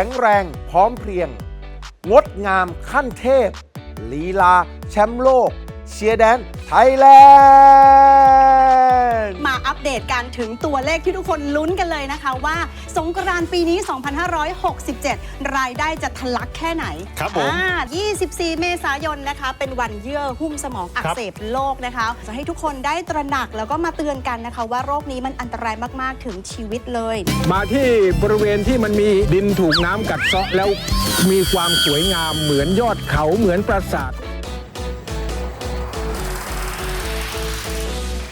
ข็งแรงพร้อมเพรียง งดงามขั้นเทพ ลีลา แชมป์โลก เชียร์แดนไทยแลนด์ มาอัปเดตกันถึงตัวเลขที่ทุกคนลุ้นกันเลยนะคะว่า สงกรานต์ปีนี้ 2567 รายได้จะทะลักแค่ไหนครับผมอ่า24 เมษายนนะคะ เป็นวันเยื่อหุ้มสมองอักครับเสบโลกนะคะจะให้ทุกคนได้ตระหนักแล้วก็มาเตือนกันนะคะ ว่าโรคนี้มันอันตรายมากๆถึงชีวิตเลย มาที่บริเวณที่มันมีดินถูกน้ำกัดเซาะแล้วมีความสวยงามเหมือนยอดเขาเหมือนปราสาท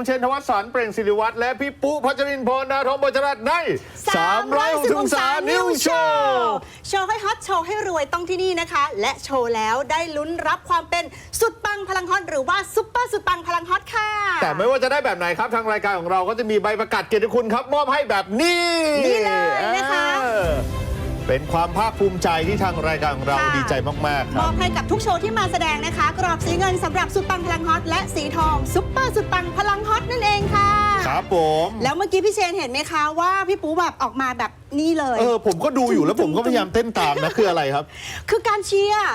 ผมเชนทวัฒน์สารเปล่งศิริวัตรและพี่ปุ๊พัชรินทร์พรดาทองบจรัตน์ใน360องศานิวโชว์โชว์ให้ฮอตโชว์ให้รวยต้องที่นี่นะคะ และโชว์แล้วได้ลุ้นรับความเป็นสุดปังพลังฮอตหรือว่าซุปเปอร์สุดปังพลังฮอตค่ะ แต่ไม่ว่าจะได้แบบไหนครับทางรายการของเราก็จะมีใบประกาศเกียรติคุณครับมอบให้แบบนี้นี่เลยนะคะ เออเป็นความภาคภูมิใจที่ทางรายการของเราค่ะ ดีใจมาก ๆ คมรัอบบให้กับทุกโชว์ที่มาแสดงนะคะ กรอบสีเงินสำหรับสุดปังพลังฮอต และสีทองซุปเปอร์สุดปังพลังฮอตนั่นเองค่ะ ครับผม แล้วเมื่อกี้พี่เชนเห็นไหมคะว่าพี่ปูแบบออกมาแบบนี้เลย เออ ผมก็ดูอยู่แล้วผมก็พยายามเต้นตามนะ คืออะไรครับ คือการเชียร์นี่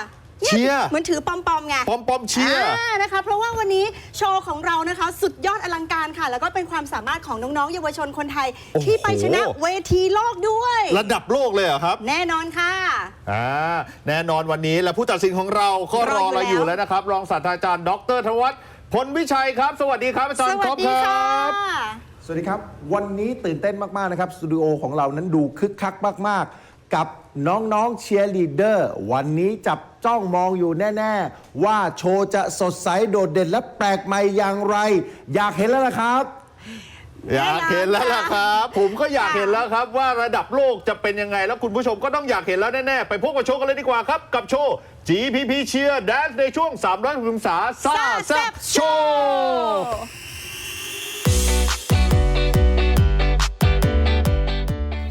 เชียร์เหมือนถือปอมปอมๆไงปอมปอมเชียร์อ่านะคะ เพราะว่าวันนี้โชว์ของเรานะคะ สุดยอดอลังการค่ะ แล้วก็เป็นความสามารถของน้องๆเยาวชนคนไทย โอ้โห ที่ไปชนะเวทีโลกด้วย ระดับโลกเลยเหรอครับแน่นอนค่ะ อ่าแน่นอนวันนี้และผู้ตัดสินของเราก็รอรออยู่เราอยู่แล้วแล้วนะครับ รองศาสตราจารย์ดรธวัฒน์พลวิชัยครับ สวัสดีครับอาจารสย์วัคสรบดีคค่ะ รับ สวัสดีครับ วันนี้ตื่นเต้นมาก ๆ นะครับ สตูดิโอของเรานั้นดูคึกคักมาก ๆ กับน้องๆเชียร์ลีดเดอร์วันนี้จับจ้องมองอยู่แน่ ๆ ว่าโชว์จะสดใสโดดเด่นและแปลกใหม่อย่างไร อยากเห็นแล้วนะครับ อยากเห็นแล้วล่ะครับ ผมก็อยากเห็นแล้วครับ ว่าระดับโลกจะเป็นยังไง แล้วคุณผู้ชมก็ต้องอยากเห็นแล้วแน่ ๆ ไปพบกับโชว์กันเลยดีกว่าครับ กับโชว์ GPP เชียร์แดนในช่วง300องศาซ่าแซ่บโชว์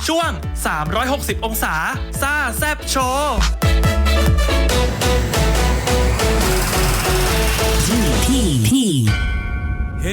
ช่วง 360 องศาซ่าแซบโชว์เ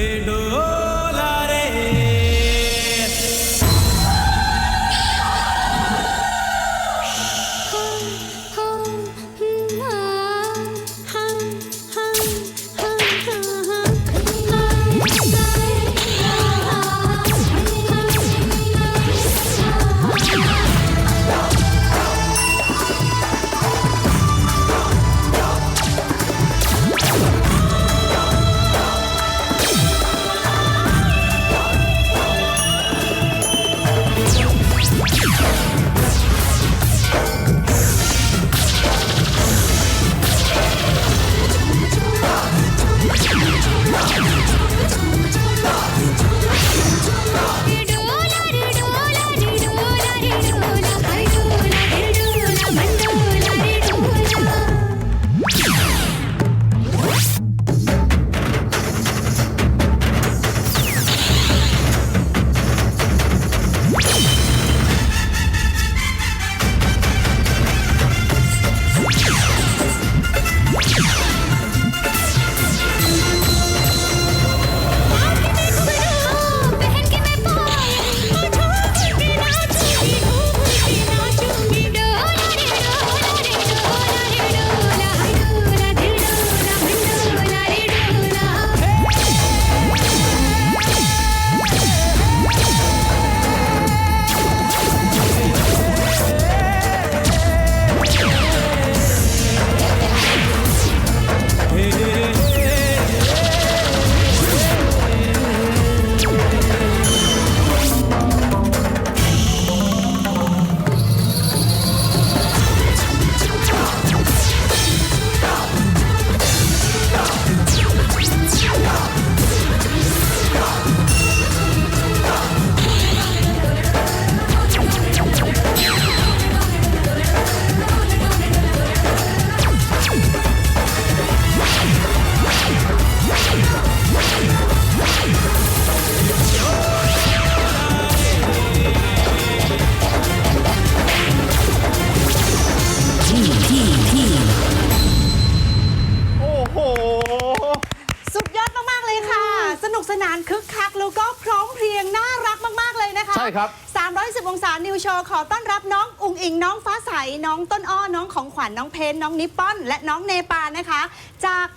วัญน้องเพนน้องนิปปอน และน้องเนปาลนะคะ จาก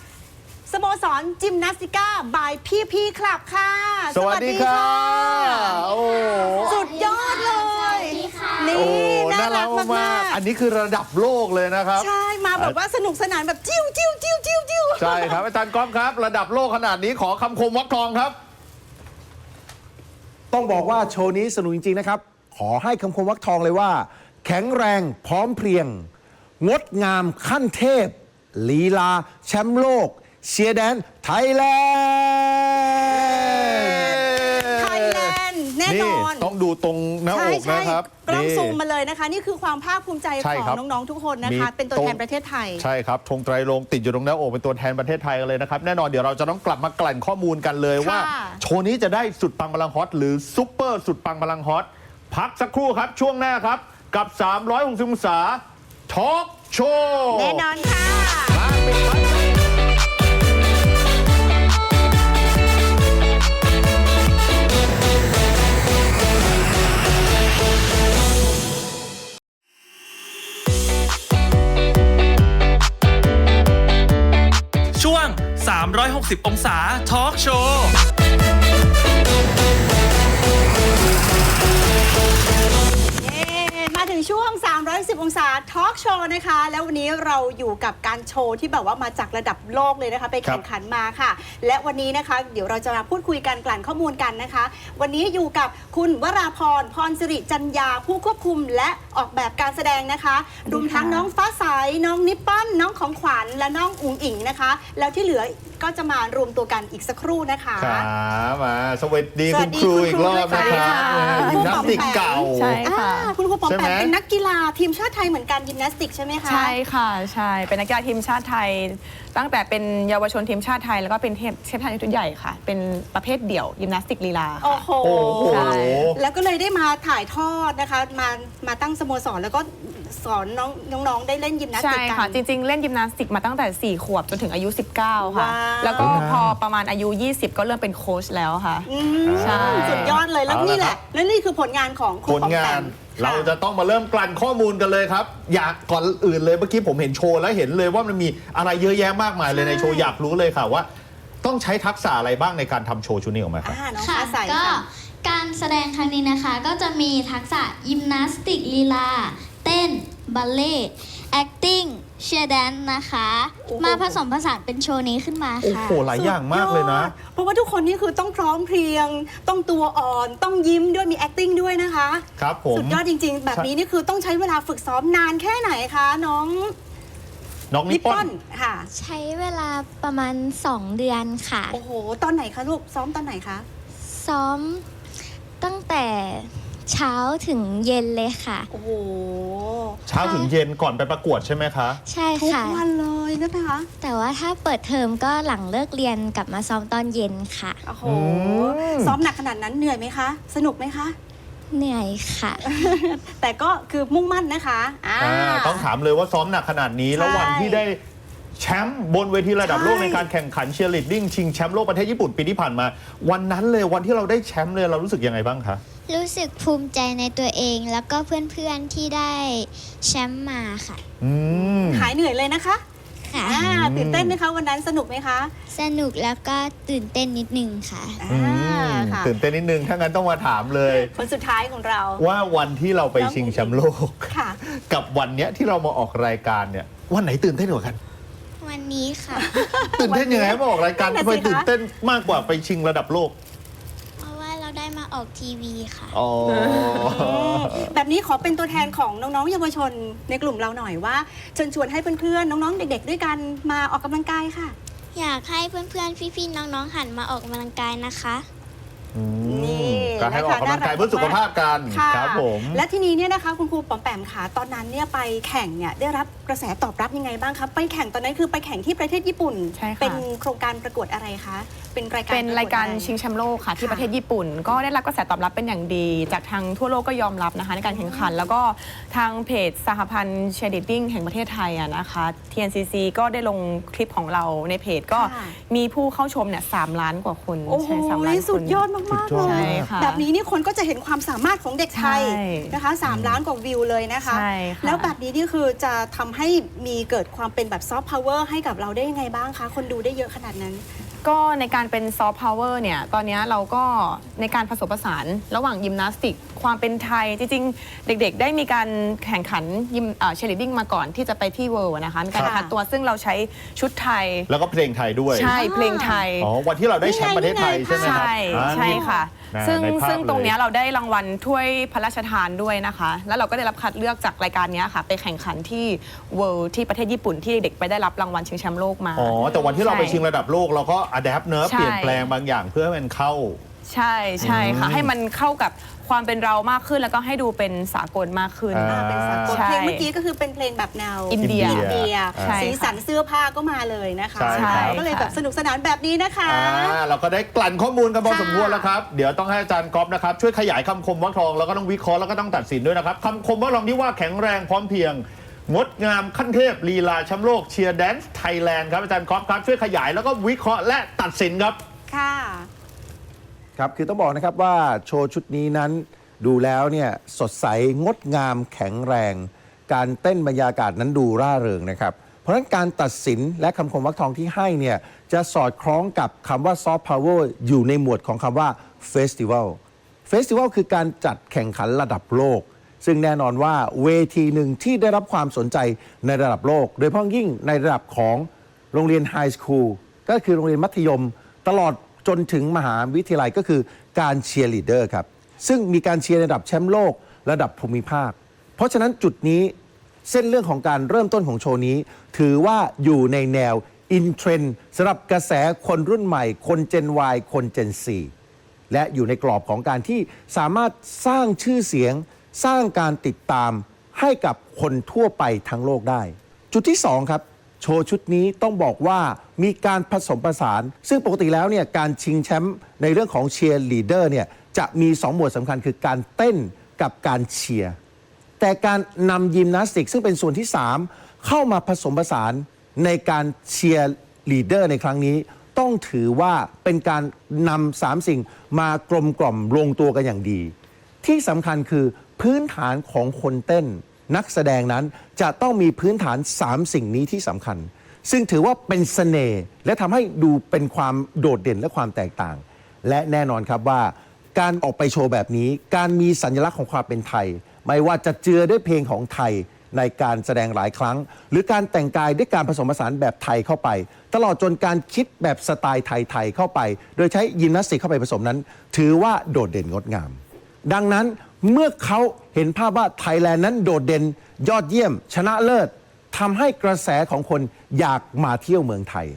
สโมสรจิมนาสติก้าบายพี่พี่คลับค่ะสวัสดีค่ะโอ้สุดยอดเลย นี่โอ้น่าน่ารัรักกมามากกๆอันนี้คือระดับโลกเลยนะครับๆใช่ มาแบบว่าสนุกสนานแบบจิ้วจิ้วจิ้วจิ้วจิ้วใช่ครับ อาจารย์ก๊อฟครับ ระดับโลกขนาดนี้ขอคำคมวักทองครับ ต้องบอกว่าโชว์นี้สนุกจริง ๆ นะครับ ขอให้คำคมวักทองเลยว่า แข็งแรงพร้อมเพรียง งดงามขั้นเทพ ลีลา แชมป์โลก เชียร์แดน ไทยแลนด์ ไทยแลนด์แน่นอน ต้องดูตรงหน้าอใช่กใช่นะครับกล้องนี่ ซูมมาเลยนะคะ นี่คือความภาคภูมิใจใช่ของครับน้องๆทุกคนนะคะ มี เป็นตัวตรงแทนประเทศไทย ใช่ครับธงไตรรงค์ติดอยู่ตรงหน้าอกเป็นตัวแทนประเทศไทยกันเลยนะครับ แน่นอนเดี๋ยวเราจะต้องกลับมากลั่นข้อมูลกันเลยค่ะว่าโชว์นี้จะได้สุดปังพลังฮอต หรือซุปเปอร์สุดปังพลังฮอต พักสักครู่ครับช่วงหน้าครับ กับ 360องศา ทอล์กโชว์แน่นอนค่ะช่วง 360 องศาทอล์กโชว์ ทอล์กโชว์นะคะ แล้ววันนี้เราอยู่กับการโชว์ที่แบบว่ามาจากระดับโลกเลยนะคะ ไปแข่งขันมาค่ะ และวันนี้นะคะ เดี๋ยวเราจะมาพูดคุยกันกลั่นข้อมูลกันนะคะ วันนี้อยู่กับคุณวราพรพรสิริจันยา ผู้ควบคุมและออกแบบการแสดงนะคะรวมทั้งน้องฟ้าใสน้องนิปปอนน้องของขวัญและน้องอุ๋งอิงนะคะ แล้วที่เหลือ ก็จะมารวมตัวกันอีกสักครู่นะคะ ขามาสวัสดีสวัคุสณดีครูคุณอีคกรูรอบด้วยนะคค่ะรับคุณยิมครูนาสติกปอมแปมเก่า ใช่ ค่ะ อ่าคุณครูปอมใช่แปไหมมเป็นนักกีฬาทีมชาติไทยเหมือนกันยิมนาสติกใช่ไหมคะใช่ค่ะ ใช่ เป็นนักกีฬาทีมชาติไทย ตั้งแต่เป็นเยาวชนทีมชาติไทย แล้วก็เป็นเทพเชฟไทยชุดใหญ่ค่ะ เป็นประเภทเดี่ยวยิมนาสติกลีลา โอ้โห โอ้โห ใช่ แล้วก็เลยได้มาถ่ายทอดนะคะ มามาตั้งสโมสรแล้วก็สอนน้องน้องๆได้เล่นยิมนาสใช่ติกกัค่ะ จริง ๆ เล่นยิมนาสติกมาตั้งแต่ 4 ขวบจนถึงอายุ 19 ค่ะ ว้าวแล้วก็พอประมาณอายุ 20 ก็เริ่มเป็นโค้ชแล้วค่ะ อืมใช่ สุดยอดเลยแล้วเอาละ นี่แหครัละบและนี่คือผลงานของครูผลปอมงาแปนมเราจะต้องมาเริ่มกลั่นข้อมูลกันเลยครับ อยากก่อนอื่นเลยเมื่อกี้ผมเห็นโชว์แล้วเห็นเลยว่ามันมีอะไรเยอะแยะมากมายเลยในโชว์อยากรู้เลยค่ะว่า ต้องใช้ทักษะอะไรบ้างในการทำโชว์ชุดนี้ออกมาครับ อ่าน้องค่ะฟ้าใสก็ค่ะ การแสดงครั้งนี้นะคะก็จะมีทักษะยิมนาสติกลีลา เต้น บัลเล่ต์ acting เชียร์แดนนะคะ โอ้โห มาผสมผสานเป็นโชว์นี้ขึ้นมาโอ้ค่ะ โหหลายอย่างมากเลยนะ สุดอดเพราะว่าทุกคนนี่คือต้องพร้อมเพรียง ต้องตัวอ่อน ต้องยิ้มด้วยมี acting ด้วยนะคะ ครับผม สุดยอดจริง ๆ แบบนี้นี่คือต้องใช้เวลาฝึกซ้อมนานแค่ไหนคะ น้องน้องนินิปปปปออนนค่ะ ใช้เวลาประมาณ 2 เดือนค่ะ โอ้โห ตอนไหนคะลูก ซ้อมตอนไหนคะ ซ้อมตั้งแต่ เช้าถึงเย็นเลยค่ะ โอ้โหเช้าถึงเย็นก่อนไปประกวดใช่ไหมคะ ใช่ทุกค่ะ วันเลยนะคะ แต่ว่าถ้าเปิดเทอมก็หลังเลิกเรียนกลับมาซ้อมตอนเย็นค่ะ โอ้โห อืม ซ้อมหนักขนาดนั้นเหนื่อยไหมคะ สนุกไหมคะ เหนื่อยค่ะ แต่ก็คือมุ่งมั่นนะคะอ่า อ่าต้องถามเลยว่าซ้อมหนักขนาดนี้แล้วใช่วันที่ได้แชมป์บนเวทีระดับใช่โลกในการแข่งขันเชียร์ลีดดิ้งชิงแชมป์โลกประเทศญี่ปุ่นปีที่ผ่านมา วันนั้นเลยวันที่เราได้แชมป์เลยเรารู้สึกยังไงบ้างคะ รู้สึกภูมิใจในตัวเอง แล้วก็เพื่อนๆที่ได้แชมป์มาค่ะอืม หายเหนื่อยเลยนะคะค่ะ อ่าตื่นเต้นไหมคะวันนั้นสนุกไหมคะสนุกแล้วก็ตื่นเต้นนิดนึงค่ะอือ่ามค่ะตื่นเต้นนิดนึง ถ้างั้นต้องมาถามเลย คนสุดท้ายของเรา ว่าวันที่เราไปชิงแชมป์โลก ค่ะ กับวันเนี้ยที่เรามาออกรายการเนี่ย วันไหนตื่นเต้นกว่ากัน วันนี้ค่ะ ตื่นเต้นยังไงมาออกรายการนั่นทำน่ะไมสิคะ ตื่นเต้นมากกว่าไปชิงระดับโลก ออกทีวีค่ะ อ๋อ แบบนี้ขอเป็นตัวแทนของน้องๆเยาวชนในกลุ่มเราหน่อยว่าเชิญชวนให้เพื่อนๆน้องๆ เด็ก ๆ ด้วยกันมาออกกำลังกายค่ะ อยากให้เพื่อนๆ พี่ๆ น้องๆ หันมาออกกำลังกายนะคะอืมนี่ การให้ออกกำลังกายเพื่อสุขภาพกันค่ะครับผมและทีนี้เนี่ยนะคะคุณครูปอมแปมค่ะตอนนั้นเนี่ยไปแข่งเนี่ยได้รับกระแสตอบรับยังไงบ้างคะไปแข่งตอนนั้นคือไปแข่งที่ประเทศญี่ปุ่น ใช่ค่ะ เป็นโครงการประกวดอะไรคะเป็นรายการเป็นรายการปะวดอะไชิงแชมป์โลกค่ะ ที่ค่ะประเทศญี่ปุ่น ก็ได้รับกระแสตอบรับเป็นอย่างดี จากทางทั่วโลกก็ยอมรับนะคะ ในการแข่งขัน แล้วก็ทางเพจสหพันธ์เชียร์ลีดดิ้งแห่งประเทศไทยอะนะคะ TNCC ก็ได้ลงคลิปของเราในเพจก็ค่ะมีผู้เข้าชมเนี่ยสามล้านกว่าคนโอ้โหใช่สามล้านคน สุดยอดมากๆเลใช่ยค่ะแบบแบบนี้นี่คนก็จะเห็นความสามารถของเด็กไทยใช่นะคะ3ล้านกว่าวิวเลยนะคะ ใช่ค่ะ แล้วแบบนี้นี่คือจะทำให้มีเกิดความเป็นแบบซอฟต์พาวเวอร์ให้กับเราได้ยังไงบ้างคะ คนดูได้เยอะขนาดนั้น ก็ในการเป็นซอฟต์พาวเวอร์เนี่ย ตอนนี้เราก็ในการผสมผสานระหว่างยิมนาสติก ความเป็นไทย จริง ๆ เด็กๆ ได้มีการแข่งขันยิมเชลิดดิ้งมาก่อนที่จะไปที่เวิลด์นะคะ มีการค่ะคัดตัวซึ่งเราใช้ชุดไทย แล้วก็เพลงไทยด้วย ใช่ เพลงไทย อ๋อ วันที่เราได้แชมป์ประเทศไทยใช่ไหมครับใช่อ่าใช่ค่ะ นะซึ่งในภาพซึ่งตรงเลยเนี้ยเราได้รางวัลถ้วยพระราชทานด้วยนะคะ แล้วเราก็ได้รับคัดเลือกจากรายการเนี้ยค่ะ ไปแข่งขันที่ World ที่ประเทศญี่ปุ่นที่เด็กไปได้รับรางวัลชิงแชมป์โลกมา อ๋อ แต่วันที่เราไปใช่ชิงระดับโลกเราก็อัดแอปเนอะใช่ เปลี่ยนแปลงบางอย่างเพื่อให้มันเข้า ใช่ใช่ค่ะ ให้มันเข้ากับ ความเป็นเรามากขึ้นแล้วก็ให้ดูเป็นสากลมากขึ้น อ่า เป็นสากลใช่เพลงเมื่อกี้ก็คือเป็นเพลงแบบแนวอินเดียอินเดียใช่สีสันเสื้อผ้าก็มาเลยนะคะใช่ครับ ก็เลยแบบสนุกสนานแบบนี้นะคะ อ่าเราก็ได้กลั่นข้อมูลกันพอค่ะ สมควรแล้วครับ เดี๋ยวต้องให้อาจารย์ก๊อฟนะครับ ช่วยขยายคำคมวักทอง แล้วก็ต้องวิเคราะห์แล้วก็ต้องตัดสินด้วยนะครับคำคมวักทองที่ว่าแข็งแรงพร้อมเพรียง งดงามขั้นเทพลีลาแชมป์โลกเชียร์แดนซ์ไทยแลนด์ครับอาจารย์ก๊อฟครับช่วยขยายแล้วก็วิเคราะห์และตัดสินครับ ค่ะ ครับคือต้องบอกนะครับว่าโชว์ชุดนี้นั้นดูแล้วเนี่ยสดใสงดงามแข็งแรง การเต้นบรรยากาศนั้นดูร่าเริงนะครับ เพราะฉะนั้นการตัดสินและคำคมวักทองที่ให้เนี่ยจะสอดคล้องกับคำว่าซอฟต์พาวเวอร์อยู่ในหมวดของคำว่าเฟสติวัลเฟสติวัลคือการจัดแข่งขันระดับโลก ซึ่งแน่นอนว่าเวทีหนึ่งที่ได้รับความสนใจในระดับโลก โดยเฉพาะยิ่งในระดับของโรงเรียนไฮสคูลก็คือโรงเรียนมัธยม ตลอด จนถึงมหาวิทยาลัยก็คือการเชียร์ลีดเดอร์ครับ ซึ่งมีการเชียร์ระดับแชมป์โลกระดับภูมิภาค เพราะฉะนั้นจุดนี้เส้นเรื่องของการเริ่มต้นของโชว์นี้ ถือว่าอยู่ในแนวอินเทรนด์สำหรับกระแสคนรุ่นใหม่ คนเจน Y คนเจน C และอยู่ในกรอบของการที่สามารถสร้างชื่อเสียง สร้างการติดตามให้กับคนทั่วไปทั้งโลกได้ จุดที่ 2 ครับ โชว์ชุดนี้ต้องบอกว่ามีการผสมผสาน ซึ่งปกติแล้วเนี่ยการชิงแชมป์ในเรื่องของเชียร์ลีดเดอร์เนี่ยจะมี2หมวดสำคัญคือการเต้นกับการเชียร์แต่การนำยิมนาสติก ซึ่งเป็นส่วนที่ 3 เข้ามาผสมผสานในการเชียร์ลีดเดอร์ในครั้งนี้ ต้องถือว่าเป็นการนำสามสิ่งมากลมกล่อมลงตัวกันอย่างดี ที่สำคัญคือพื้นฐานของคนเต้น นักแสดงนั้นจะต้องมีพื้นฐาน 3 สิ่งนี้ที่สำคัญ ซึ่งถือว่าเป็นเสน่ห์และทำให้ดูเป็นความโดดเด่นและความแตกต่าง และแน่นอนครับว่า การออกไปโชว์แบบนี้ การมีสัญลักษณ์ของความเป็นไทย ไม่ว่าจะเจือด้วยเพลงของไทยในการแสดงหลายครั้ง หรือการแต่งกายด้วยการผสมผสานแบบไทยเข้าไป ตลอดจนการคิดแบบสไตล์ไทยๆเข้าไป โดยใช้ยิมนาสติกเข้าไปผสมนั้น ถือว่าโดดเด่นงดงาม ดังนั้น เมื่อเขาเห็นภาพว่าไทยแลนด์นั้นโดดเด่นยอดเยี่ยม ชนะเลิศทำให้กระแสของคนอยากมาเที่ยวเมืองไทย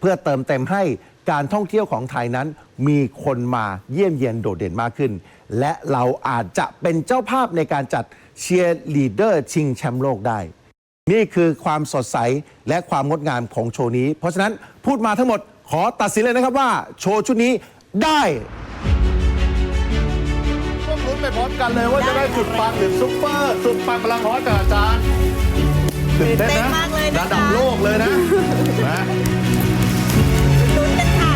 เพื่อเติมเต็มให้การท่องเที่ยวของไทยนั้น มีคนมาเยี่ยมเยียนโดดเด่นมากขึ้น และเราอาจจะเป็นเจ้าภาพในการจัดเชียร์ลีดเดอร์ชิงแชมป์โลกได้ นี่คือความสดใสและความงดงามของโชว์นี้ เพราะฉะนั้นพูดมาทั้งหมดขอตัดสินเลยนะครับว่า โชว์ชุดนี้ได้ ไปพร้อมกันเลยว่าจะได้จุดปังหรือซุปเปอร์สุดปังพลังฮ้อนจากอาจารย์ตื่นเต้นตื่นเต้นนะมากเลยนะคะ ระดับโลกเลยนะนะ ลุ้นกันค่ะ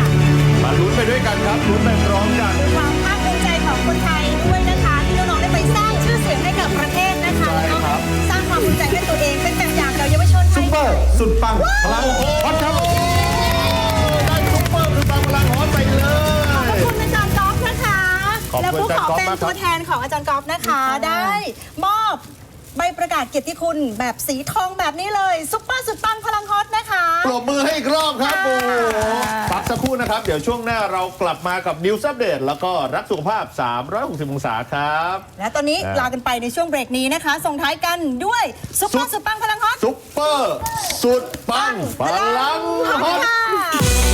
มาลุ้นไปด้วยกันครับลุ้นไปพร้อมกันเป็นความภาคภูมิใจของคนไทยด้วยนะคะที่น้องๆได้ไปสร้างชื่อเสียงให้กับประเทศนะคะใช่แล้วครัก็บสร้างความภูมิใจให้ตัวเองเป็นแบบอย่างแก่เยาวชนไทซุปย เปอร์สุดปังพลังฮอตครับ แล้วผู้ขออาจารย์ก๊อฟเป็นมากครับตัวแทนของอาจารย์ก๊อฟนะคะ ได้มอบใบประกาศเกียรติคุณแบบสีทองแบบนี้เลยซุปเปอร์สุดปังพลังฮอตนะคะ ปรบมือให้อีกรอบครับโอ้โหพักสักครู่นะครับ เดี๋ยวช่วงหน้าเรากลับมากับนิวส์อัปเดตแล้วก็รักสุขภาพ 360 องศาครับ และตอนนี้อ่าลากันไปในช่วงเบรกนี้นะคะ ส่งท้ายกันด้วยซุปเปอร์สุดปังพลังฮอตซุปเปอร์สุดปังพลังฮอต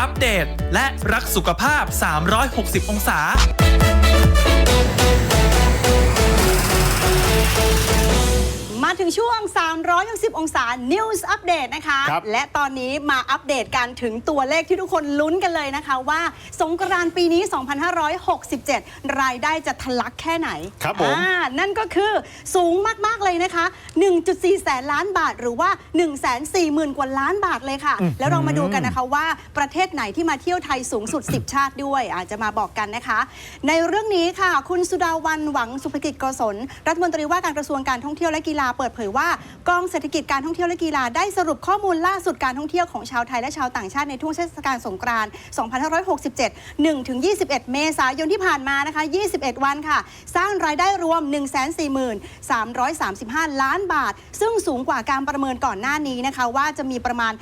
อัปเดต และรักสุขภาพ 360 องศา มาถึงช่วง 360 องศา News Update นะคะ ครับและตอนนี้มาอัปเดตกันถึงตัวเลขที่ทุกคนลุ้นกันเลยนะคะ ว่าสงกรานต์ปีนี้ 2567 รายได้จะทะลักแค่ไหนครับผม อ่านั่นก็คือสูงมาก ๆ เลยนะคะ 1.4 แสนล้านบาทหรือว่า 1 4 0 0 0 0 กว่าล้านบาทเลยค่ะ แล้วเรามาดูกันนะคะว่าประเทศไหนที่มาเที่ยวไทยสูงสุด 10 ชาติด้วย อาจจะมาบอกกันนะคะ ในเรื่องนี้ค่ะ คุณสุดาวันหวังสุภกิจโกศลรัฐมนตรีว่าการกระทรวงการท่องเที่ยวและกีฬาเปิดเผยว่ากองเศรษฐกิจการท่องเที่ยวและกีฬาได้สรุปข้อมูลล่าสุดการท่องเที่ยวของชาวไทยและชาวต่างชาติในช่วงเทศกาลสงกรานต์2567 1-21 เมษายนที่ผ่านมานะคะ 21 วันค่ะ สร้างรายได้รวม 140,335 ล้านบาท ซึ่งสูงกว่าการประเมินก่อนหน้านี้นะคะ ว่าจะมีประมาณ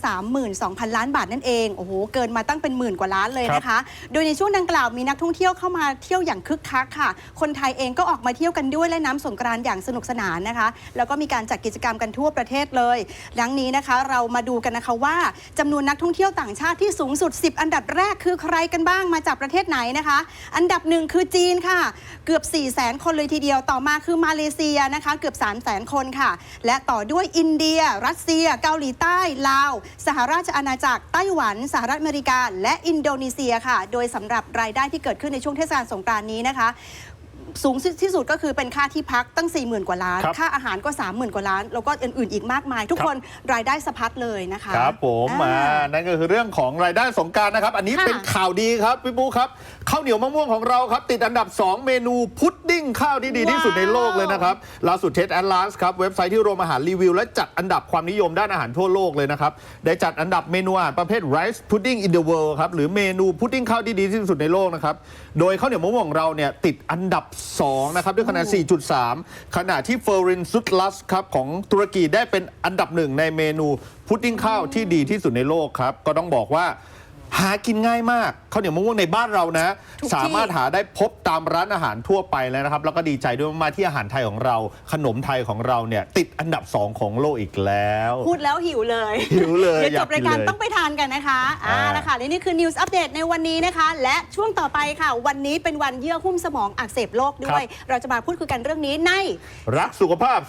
132,000 ล้านบาทนั่นเอง โอ้โห เกินมาตั้งเป็นหมื่นกว่าล้านเลยนะคะ โดยในช่วงดังกล่าวมีนักท่องเที่ยวเข้ามาเที่ยวอย่างคึกคักค่ะ คนไทยเองก็ออกมาเที่ยวกันด้วยและน้ำสงกรานต์อย่างสนุกสนานนะคะ แล้วก็มีการจัดกิจกรรมกันทั่วประเทศเลยดังนี้นะคะ เรามาดูกันนะคะว่าจำนวนนักท่องเที่ยวต่างชาติที่สูงสุด 10 อันดับแรกคือใครกันบ้างมาจากประเทศไหนนะคะ อันดับหนึ่งคือจีนค่ะ เกือบ 4 0 0 0 0 0คนเลยทีเดียวต่อมาคือมาเลเซียนะคะ เกือบ 3 0 0 0 0 0คนค่ะ และต่อด้วยอินเดีย รัสเซีย เกาหลีใต้ลาว สหราชอาณาจักรไต้หวัน สหรัฐอเมริกา และอินโดนีเซียค่ะ โดยสำหรับรายได้ที่เกิดขึ้นในช่วงเทศกาลสงกรานต์นี้นะคะ สูงที่สุดก็คือเป็นค่าที่พักตั้ง 4 0,000 กว่าล้าน ครับ ค่าอาหารก็ 30,000 กว่าล้าน แล้วก็อื่นๆ อีกมากมาย ทุกครับคนรายได้สะพัดเลยนะคะครับผมอ่า มานั่นก็คือเรื่องของรายได้สงกรารนะครับ อันนี้ค่ะเป็นข่าวดีครับพี่ปูครับข้าวเหนียวมะม่วงของเราครับ ติดอันดับ 2 เมนูพุดดิ้งข้าวที่ดีที่สุดในโลกเลยนะครับล่าสุดเทสแอนลาสครับ เว็บไซต์ที่รวมอาหารรีวิว และจัดอันดับความนิยมด้านอาหารทั่วโลกเลยนะครับ ได้จัดอันดับเมนูอาหารประเภท rice pudding in the world ครับหรือเมนูพุดดิ้งข้าวที่ดีที่สุดในโลกนะครับโดยข้าวเหนียวมะม่วงของเราเนี่ยติดอันดับ2 นะครับ ด้วยคะแนน 4.3 ขณะที่เฟอร์รินซุตลัสครับ ของตุรกีได้เป็นอันดับหนึ่งในเมนูพุดดิ้งข้าวที่ดีที่สุดในโลกครับ ก็ต้องบอกว่า หากินง่ายมากข้าวเหนียวมะม่วงในบ้านเรานะ ทุกที่ สามารถหาได้พบตามร้านอาหารทั่วไปแล้วนะครับ แล้วก็ดีใจด้วยมากๆที่อาหารไทยของเรา ขนมไทยของเราเนี่ยติดอันดับ2ของโลกอีกแล้ว พูดแล้วหิวเลยหิวเลยเดี๋ยวจบรายการอยากกินเลยต้องไปทานกันนะคะอ่าอ่านะคะและนี่คือ News Update ในวันนี้นะคะ และช่วงต่อไปค่ะ วันนี้เป็นวันเยื่อหุ้มสมองอักเสบโรคด้วย เราจะมาพูดคุยกันเรื่องนี้ในรักสุขภาพ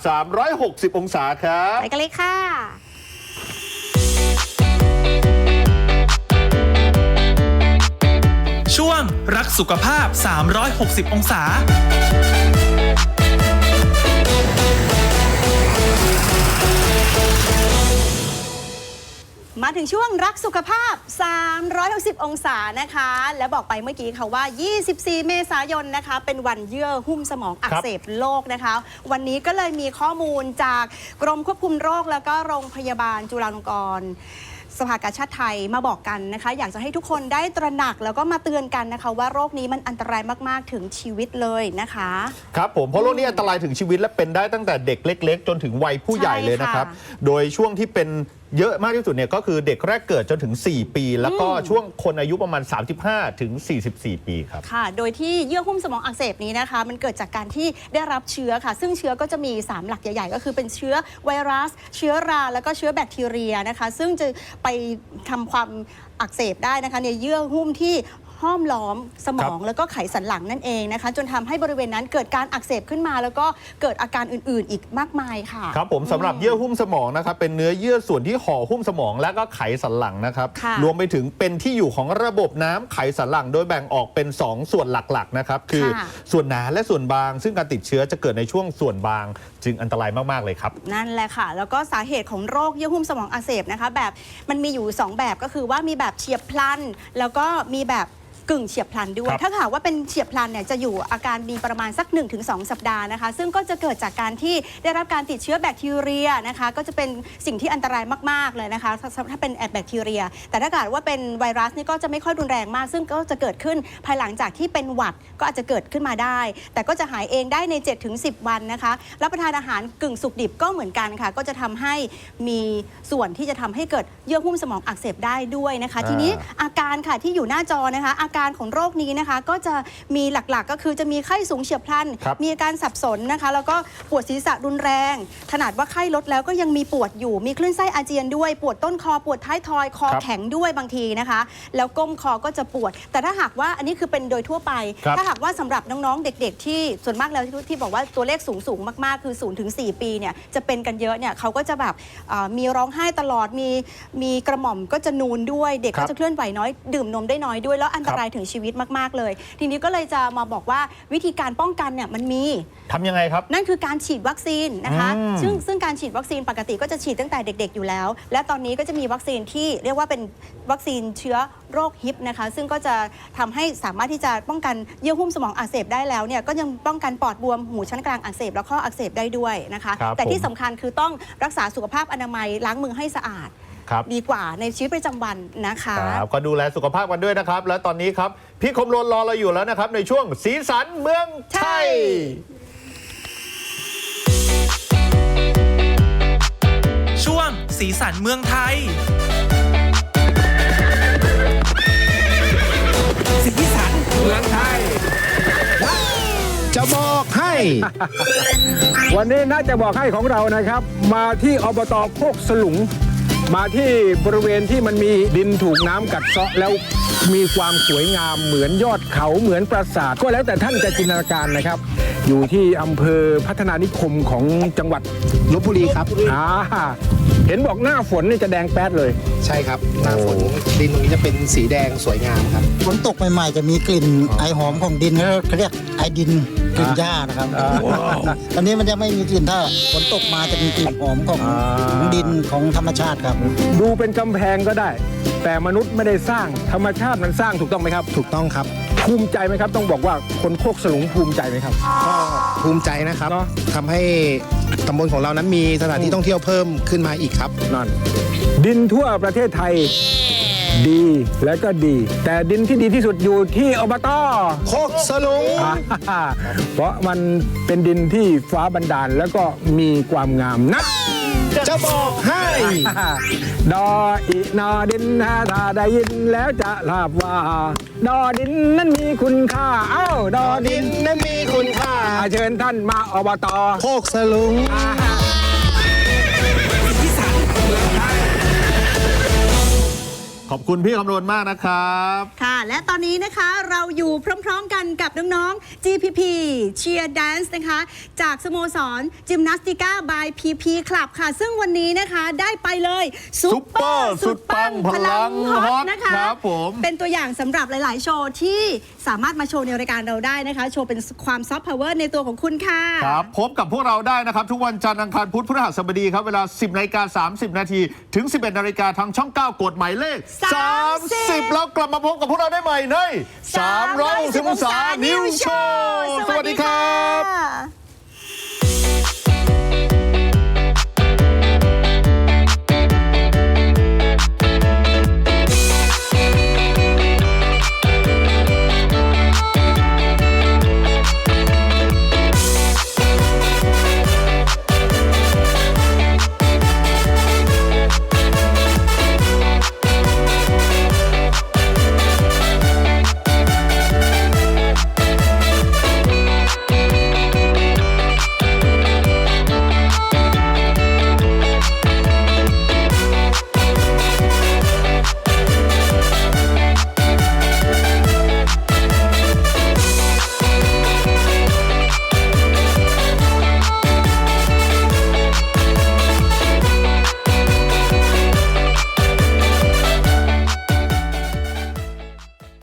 360 องศาครับ ไปกันเลยค่ะ ช่วงรักสุขภาพ 360 องศา มาถึงช่วงรักสุขภาพ 360 องศานะคะ และบอกไปเมื่อกี้ค่ะว่า 24 เมษายนนะคะ เป็นวันเยื่อหุ้มสมองอักเสบโลกนะคะ วันนี้ก็เลยมีข้อมูลจากกรมควบคุมโรคแล้วก็โรงพยาบาลจุฬาลงกรณ์ สภากาชาติไทยมาบอกกันนะคะ อยากจะให้ทุกคนได้ตระหนักแล้วก็มาเตือนกันนะคะ ว่าโรคนี้มันอันตรายมากๆถึงชีวิตเลยนะคะ ครับผมเพราะโรคนี้อันตรายถึงชีวิตและเป็นได้ตั้งแต่เด็กเล็ก ๆ จนถึงวัยผู้ใหญ่เลยนะครับใช่ค่ะโดยช่วงที่เป็น เยอะมากที่สุดเนี่ยก็คือเด็กแรกเกิดจนถึง 4 ปี แล้วก็ช่วงคนอายุประมาณ 35 ถึง 44 ปีครับ ค่ะ โดยที่เยื่อหุ้มสมองอักเสบนี้นะคะ มันเกิดจากการที่ได้รับเชื้อค่ะ ซึ่งเชื้อก็จะมี 3 หลักใหญ่ ๆ ก็คือเป็นเชื้อไวรัส เชื้อราแล้วก็เชื้อแบคทีเรียนะคะ ซึ่งจะไปทำความอักเสบได้นะคะในเยื่อหุ้มที่ ห้อมล้อมสมองแล้วก็ไขสันหลังนั่นเองนะคะ จนทำให้บริเวณนั้นเกิดการอักเสบขึ้นมา แล้วก็เกิดอาการอื่น ๆ อีกมากมายค่ะครับผมสำหรับเยื่อหุ้มสมองนะครับเป็นเนื้อเยื่อส่วนที่ห่อหุ้มสมองและก็ไขสันหลังนะครับค่ะรวมไปถึงเป็นที่อยู่ของระบบน้ำไขสันหลังโดยแบ่งออกเป็น 2 ส่วนหลัก ๆ นะครับ คือค่ะส่วนหนาและส่วนบาง ซึ่งการติดเชื้อจะเกิดในช่วงส่วนบาง จึงอันตรายมาก ๆ เลยครับ นั่นแหละค่ะ แล้วก็สาเหตุของโรคเยื่อหุ้มสมองอักเสบนะคะแบบมันมีอยู่ 2 แบบก็คือว่ามีแบบเฉียบพลัน แล้วก็มีแบบ กึ่งเฉียบพลันด้วย ครับถ้าหากว่าเป็นเฉียบพลันเนี่ยจะอยู่อาการมีประมาณสัก 1-2 สัปดาห์นะคะ ซึ่งก็จะเกิดจากการที่ได้รับการติดเชื้อแบคทีเรียนะคะ ก็จะเป็นสิ่งที่อันตรายมาก ๆ เลยนะคะ ถ้าถ้าเป็นแบคทีเรีย แต่ถ้าเกิดว่าเป็นไวรัสนี่ก็จะไม่ค่อยรุนแรงมาก ซึ่งก็จะเกิดขึ้นภายหลังจากที่เป็นหวัดก็อาจจะเกิดขึ้นมาได้ แต่ก็จะหายเองได้ใน 7-10 วันนะคะ รับประทานอาหารกึ่งสุกดิบก็เหมือนกันค่ะ ก็จะทำให้มีส่วนที่จะทำให้เกิดเยื่อหุ้มสมองอักเสบได้ด้วยนะคะอ่าทีนี้อาการค่ะที่อยู่หน้าจอนะคะ อาการการของโรคนี้นะคะ ก็จะมีหลักๆ ก็คือจะมีไข้สูงเฉียบพลัน ครับมีอาการสับสนนะคะ แล้วก็ปวดศีรษะรุนแรง ขนาดว่าไข้ลดแล้วก็ยังมีปวดอยู่ มีคลื่นไส้อาเจียนด้วย ปวดต้นคอ ปวดท้ายทอย คอครับแข็งด้วยบางทีนะคะ แล้วก้มคอก็จะปวด แต่ถ้าหากว่าอันนี้คือเป็นโดยทั่วไป ครับ ถ้าหากว่าสำหรับน้องๆ เด็กๆ ที่ส่วนมากแล้วที่ที่บอกว่าตัวเลขสูงสูงๆมากๆ คือ0ูนถึงสปีเนี่ยจะเป็นกันเยอะเนี่ยเขาก็จะแบบเอ่อมีร้องไห้ตลอดมีมีกระหม่อมก็จะนูนด้วย เด็กครัก็บจะเคลื่อนไหวน้อยดื่มนมได้น้อยด้วยแล้วอันตรายถึงชีวิตมาก ๆ เลย ทีนี้ก็เลยจะมาบอกว่าวิธีการป้องกันเนี่ยมันมี ทำยังไงครับ นั่นคือการฉีดวัคซีนนะคะ อืมซึ่งซึ่งการฉีดวัคซีนปกติก็จะฉีดตั้งแต่เด็ก ๆ อยู่แล้ว และตอนนี้ก็จะมีวัคซีนที่เรียกว่าเป็นวัคซีนเชื้อโรคฮิปนะคะ ซึ่งก็จะทำให้สามารถที่จะป้องกันเยื่อหุ้มสมองอักเสบได้แล้วเนี่ยก็ยังป้องกันปอดบวมหูชั้นกลางอักเสบและข้ออักเสบได้ด้วยนะคะ ครับแต่ที่ผม สำคัญคือต้องรักษาสุขภาพอนามัยล้างมือให้สะอาด ครับดีกว่าในชีวิตประจำวันนะคะ ครับก็ดูแลสุขภาพกันด้วยนะครับ และตอนนี้ครับ พี่คมรนรอเราอยู่แล้วนะครับ ในช่วงสีสันเมืองไทย ช่วงสีสันเมืองไทย สีสันเมืองไทย จะบอกให้ วันนี้น่าจะบอกให้ของเรานะครับ มาที่อบตโคกสลุง มาที่บริเวณที่มันมีดินถูกน้ำกัดเซาะแล้วมีความสวยงามเหมือนยอดเขาเหมือนปราสาท ก็แล้วแต่ท่านจะจินตนาการนะครับ อยู่ที่อำเภอพัฒนานิคมของจังหวัดลบบุรีครับอ่า เห็นบอกหน้าฝนนี่จะแดงแป๊ดเลย ใช่ครับ หน้าฝนดินตรงนี้จะเป็นสีแดงสวยงามครับ ฝนตกใหม่ๆ จะมีกลิ่นไอหอมของดินเขาเรียกไอดินกลิ่นหญ้านะครับตอนนี้มันจะไม่มีกลิ่นถ้าฝนตกมาจะมีกลิ่นหอมของอ่าของดินของธรรมชาติครับ ดูเป็นกำแพงก็ได้ แต่มนุษย์ไม่ได้สร้างธรรมชาติมันสร้างถูกต้องไหมครับ ถูกต้องครับ ภูมิใจไหมครับ ต้องบอกว่าคนโคกสลุงภูมิใจไหมครับ ก็ภูมิใจนะครับเนอะ ทำให้ ตำบลของเรานั้นมีสถานที่ท่องเที่ยวเพิ่มขึ้นมาอีกครับนั่นดินทั่วประเทศไทย ดีและก็ดี แต่ดินที่ดีที่สุดอยู่ที่อบตโคกสลุงอ่าเพราะมันเป็นดินที่ฟ้าบันดาลแล้วก็มีความงามนัก จะบอกให้ ดออีนอดินถ้าถ้าได้ยินแล้วจะทราบว่า ดอดินนั้นมีคุณค่า เอ้า ดอดิดินนนั้นมีคุณค่าอ่า เชิญท่านมาอบตโคกสลุง ขอบคุณพี่คำนวณมากนะครับ ค่ะ และตอนนี้นะคะเราอยู่พร้อมๆกันกับน้องๆ GPP Cheer Dance นะคะ จากสโมสรจิมนาสติก้า by PP Club ค่ะ ซึ่งวันนี้นะคะได้ไปเลยซุปเปอ Super ร์สุดปังสุดปังพลังฮอพลังฮอตตนะคะครับผมเป็นตัวอย่างสำหรับหลาย ๆ โชว์ที่สามารถมาโชว์ในรายการเราได้นะคะ โชว์เป็นความซอฟต์พาวเวอร์ในตัวของคุณค่ะ ครับ พบกับพวกเราได้นะครับ ทุกวันจันทร์อังคารพุธพฤหัสบดีครับ เวลา 10นาฬิกา30 นาทีถึง 11นาฬิกาทางช่อง 9 กดหมายเลข30 แล้วกลับมาพบกับพวกเราได้ใหม่ใน360องศานิวโชว์สวัสดีครับค่ะ